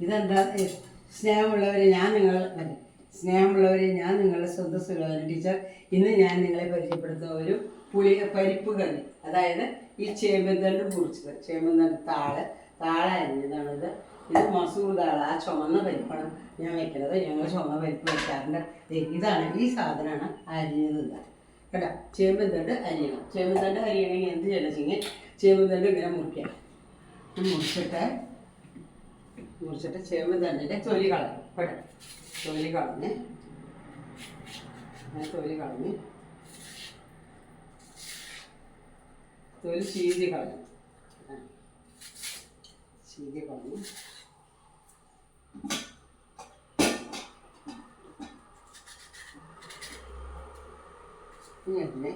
ഇതെന്താ? സ്നേഹമുള്ളവരെ ഞാൻ നിങ്ങൾ സ്നേഹമുള്ളവരെ ഞാൻ നിങ്ങളുടെ സ്വന്തം ടീച്ചർ ഇന്ന് ഞാൻ നിങ്ങളെ പരിചയപ്പെടുത്തുന്ന ഒരു പുളി പരിപ്പ് കറി. അതായത് ഈ ചേമ്പന്തണ്ട് മുറിച്ചത് ചേമ്പന്തണ്ട് താൾ താള അരിഞ്ഞതാണിത്. ഇത് മസൂർ താള. ആ ചുമന്ന പരിപ്പാണ് ഞാൻ വെക്കുന്നത് ഞങ്ങൾ ചുമന്ന പരിപ്പ് വെക്കാറുണ്ട്. ഇതാണ് ഈ സാധനമാണ് അരിഞ്ഞത് കേട്ടോ ചേമ്പന്തണ്ട് അരിയണം. ചേമ്പന്തണ്ട് അരിയണമെങ്കിൽ എന്ത് ചെയ്യണം? വെച്ചെങ്കിൽ ചേമ്പന്തണ്ട് ഇങ്ങനെ മുറിക്കാം. മുറിച്ചിട്ട് മുറിച്ചിട്ട് ചേമ്പ് തന്നെ തൊലി കളയും ഇവിടെ തൊലി കളഞ്ഞ്. അങ്ങനെ തൊലി കളഞ്ഞ്. തൊലി ചീതി കളയും ആ. ചീതി കളഞ്ഞ്. ഇങ്ങനെ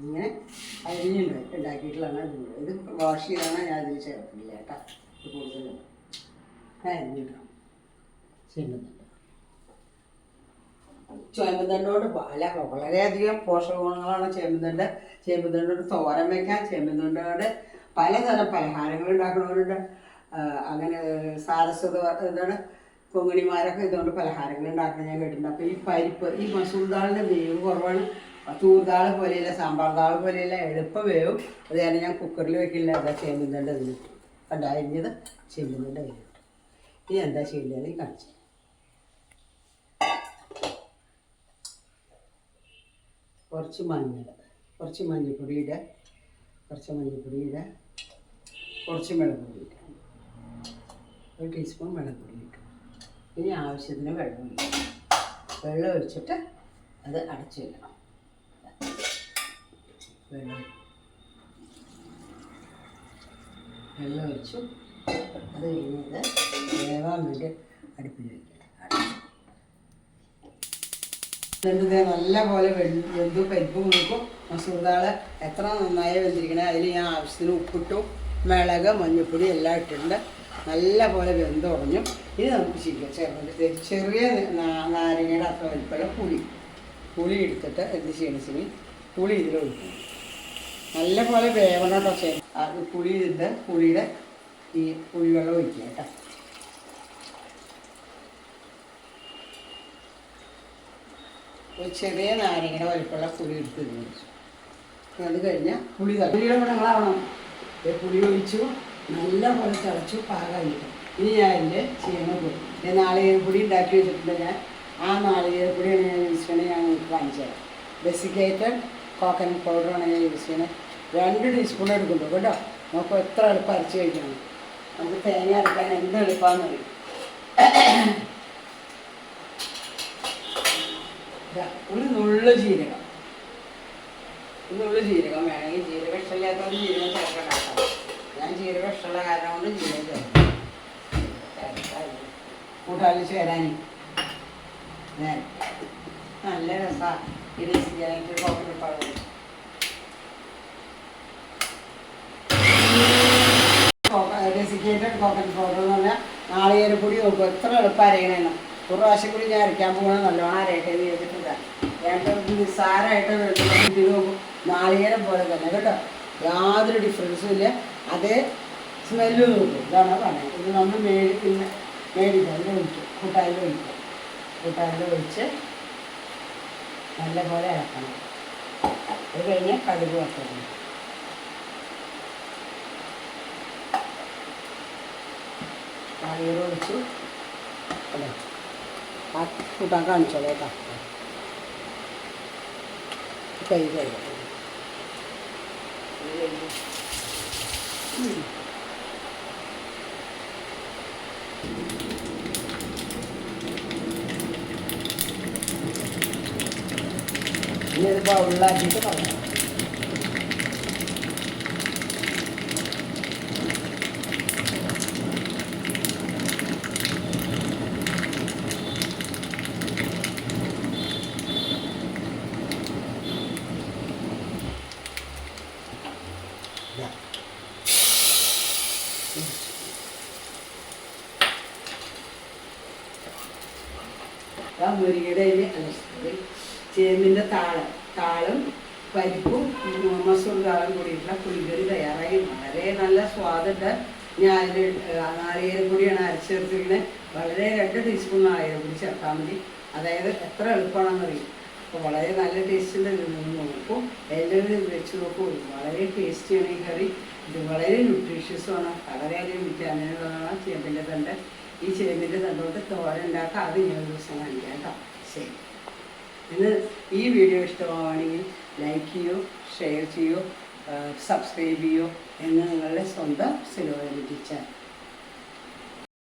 ഇങ്ങനെ അരിഞ്ഞുണ്ട് ഉണ്ടാക്കിയിട്ടുള്ളതാണ് ഇത്. വാഷ് ചെയ്താണ് ഞാൻ അതിൽ ചേർക്കില്ല കേട്ടോ. ചേമ്പുതണ്ടോട് പല വളരെയധികം പോഷക ഗുണങ്ങളാണ് ചേമ്പുതണ്ട്. ചേമ്പുതണ്ടോട് തോരൻ വയ്ക്കാം ചേമ്പുതണ്ടോട് പലതരം പലഹാരങ്ങൾ ഉണ്ടാക്കുന്നവരുണ്ട് ആ, അങ്ങനെ സാരസ്വത എന്താണ് കൊങ്ങിണിമാരൊക്കെ ഇതുകൊണ്ട് പലഹാരങ്ങൾ ഉണ്ടാക്കുന്നത് ഞാൻ കേട്ടിട്ടുണ്ട്. അപ്പോൾ ഈ പരിപ്പ് ഈ മസൂർ ദാളിന്റെ വേവ് കുറവാണ്. തൂർദാൾ പോലെയല്ല സാമ്പാർ ദാൾ പോലെയല്ല എളുപ്പ വേവും. അത് ഞാൻ കുക്കറിൽ വെക്കില്ല ചേമ്പുതണ്ട് ഇതിന് കണ്ട? അരിഞ്ഞത് ചേമ്പുതണ്ട് അതിലിട്ടു ഇനി എന്താ ചെയ്യേണ്ടത് ഈ കാണിച്ചു കുറച്ച് മഞ്ഞൾ കുറച്ച് മഞ്ഞൾപ്പൊടി ഇടുക കുറച്ച് മഞ്ഞൾപ്പൊടി ഇടുക കുറച്ച് മുളക് പൊടി ഇടുക ഒരു ടീസ്പൂൺ മുളക് പൊടി ഇട്ടു ഇനി ആവശ്യത്തിന് വെള്ളം ഒഴിക്കുക വെള്ളം ഒഴിച്ചിട്ട് അത് അടച്ചു വെക്കണം. വെള്ളം വെള്ളം ഒഴിച്ചു അത് കഴിഞ്ഞത് വേവാൻ വേണ്ടി അടുപ്പിൽ വയ്ക്കുക എന്നിട്ട് നല്ല പോലെ വെന്തു പരിപ്പ് കൊടുക്കും മസൂർ ദാൾ എത്ര നന്നായി വെന്തിരിക്കണേ. അതിൽ ഞാൻ ആവശ്യത്തിന് ഉപ്പിട്ടു മിളക് മഞ്ഞൾപ്പൊടി എല്ലാം ഇട്ടിട്ടുണ്ട്. നല്ല പോലെ വെന്ത് ഉറഞ്ഞു. ഇനി നമുക്ക് ചെയ്യാം ചെറുത് ചെറിയ നാരങ്ങയുടെ അത്ര വലിപ്പമുള്ള പുളി. പുളി എടുത്തിട്ട് എന്ത് ചെയ്യണം വെച്ചാൽ പുളി ഇതിൽ ഒഴിക്കും നല്ല പോലെ വേവണം കേട്ടോ. അത് പുളിയുടെ ഈ കുഴിവെള്ളം ഒഴിക്കുക കേട്ടോ. ഒരു ചെറിയ നാരങ്ങയുടെ വലിപ്പമുള്ള പുളി എടുത്ത് ഇതിൽ അത് കഴിഞ്ഞാൽ പുളി പുളിയുടെ ഗുണങ്ങളാവണം പുളി ഒഴിച്ചു നല്ല പോലെ തിളച്ചു പാകമായിട്ട് ഇനി ഞാൻ എന്റെ ചെയ്യുന്ന പൊടി ഞാൻ നാളികേരപ്പൊടി ഉണ്ടാക്കി വെച്ചിട്ടുണ്ട് ഞാൻ. ആ നാളികേരപ്പൊടിയാണ് ഞാൻ യൂസ് ചെയ്യണേ ഞാൻ നിങ്ങൾക്ക് കാണിച്ചു തരാം. ഡെസിക്കേറ്റഡ് കോക്കനട്ട് പൗഡറാണ് ഞാൻ യൂസ് ചെയ്യണത് രണ്ട് ടീസ്പൂൺ എടുക്കുന്നു കേട്ടോ നമുക്ക് എത്ര എളുപ്പം അരച്ച് കഴിക്കണം. നമുക്ക് തേങ്ങ അരക്കാൻ എന്ത് എളുപ്പമാണെന്ന് ഒരു നുള്ള ജീരകം. നുള്ള ജീരകം വേണമെങ്കിൽ ജീരക ഇഷ്ടമില്ലാത്തവർ ജീരകം ചേർക്കണം ഞാൻ ജീരക ഇഷ്ടമുള്ള കാരണം കൊണ്ട് ജീരകം ചേർക്കും. കൂട്ടാളിൽ ചേരാനി. നല്ല രസമാണ് ഇത് കോക്കനട്ട് പൗഡർ കോക്കനട്ട് പൗഡർ എന്ന് പറഞ്ഞാൽ നാളികേരപ്പൊടി നോക്കും എത്ര എളുപ്പം അരയണേന്ന് ഒരു പ്രാവശ്യം കൂടി ഞാൻ അരയ്ക്കാൻ പോകണത് നല്ലോണം അരയട്ടെ എന്ന് ചെയ്തിട്ടില്ല നിസ്സാരമായിട്ട് നോക്കും നാളികേരം പോലെ തന്നെ കേട്ടോ. യാതൊരു ഡിഫറൻസും ഇല്ല. അതേ സ്മെല്ലും നോക്കും. ഇതാണ് പറഞ്ഞത്. ഇത് നമ്മൾ മേടി പിന്നെ മേടിക്കാം തന്നെ ഒഴിക്കും കൂട്ടായിൽ ഒഴിക്കും കൂട്ടായിൽ ഒഴിച്ച് നല്ലപോലെ ഇളക്കണം അത് കഴിഞ്ഞ് കടുക് വറുക്കണം നാളികേരം ഒഴിച്ചു അല്ലേ ആ കൂട്ടാൻ കാണിച്ചോളൂ കേട്ടോ കൈ കൈ ഇനി ഇത് ബൗളിലാക്കിയിട്ട് പറയാം ഇതാ. ആ മുരിങ്ങയുടെ ഇല അല്ല sorry, ചേമ്പിന്റെ താളം താളും പരിപ്പും മസൂർ താളും കൂടിയിട്ടുള്ള പുളിക്കറി തയ്യാറായി. വളരെ നല്ല സ്വാദുണ്ട്. ഞാൻ അതിൽ നാളികേരം കൂടിയാണ് അരച്ചേർത്തിരിക്കുന്നത് വളരെ രണ്ട് ടീസ്പൂൺ നാളികേരം കൂടി ചേർത്താൽ മതി. അതായത് എത്ര എളുപ്പമാണെന്നറിയും? അപ്പോൾ വളരെ നല്ല ടേസ്റ്റിന്റെ നോക്കും. എല്ലാവരും വെച്ച് നോക്കും. വളരെ ടേസ്റ്റിയാണ് ഈ കറി. ഇത് വളരെ ന്യൂട്രീഷ്യസുമാണ് വളരെയധികം വിറ്റാമിനുകളാണ് ചേമ്പിന്റെ തണ്ട്. ഈ ചേമ്പിന്റെ തണ്ടോട്ട് തോര തോരൻ ഉണ്ടാക്കാം. അത് ഞാൻ ഒരു ദിവസം കാണിക്കാം ശരി. ഇന്ന് ഈ വീഡിയോ ഇഷ്ടമാവുകയാണെങ്കിൽ ലൈക്ക് ചെയ്യൂ ഷെയർ ചെയ്യൂ സബ്സ്ക്രൈബ് ചെയ്യൂ എന്ന് നിങ്ങളുടെ സ്വന്തം സിനിമ ചാനൽ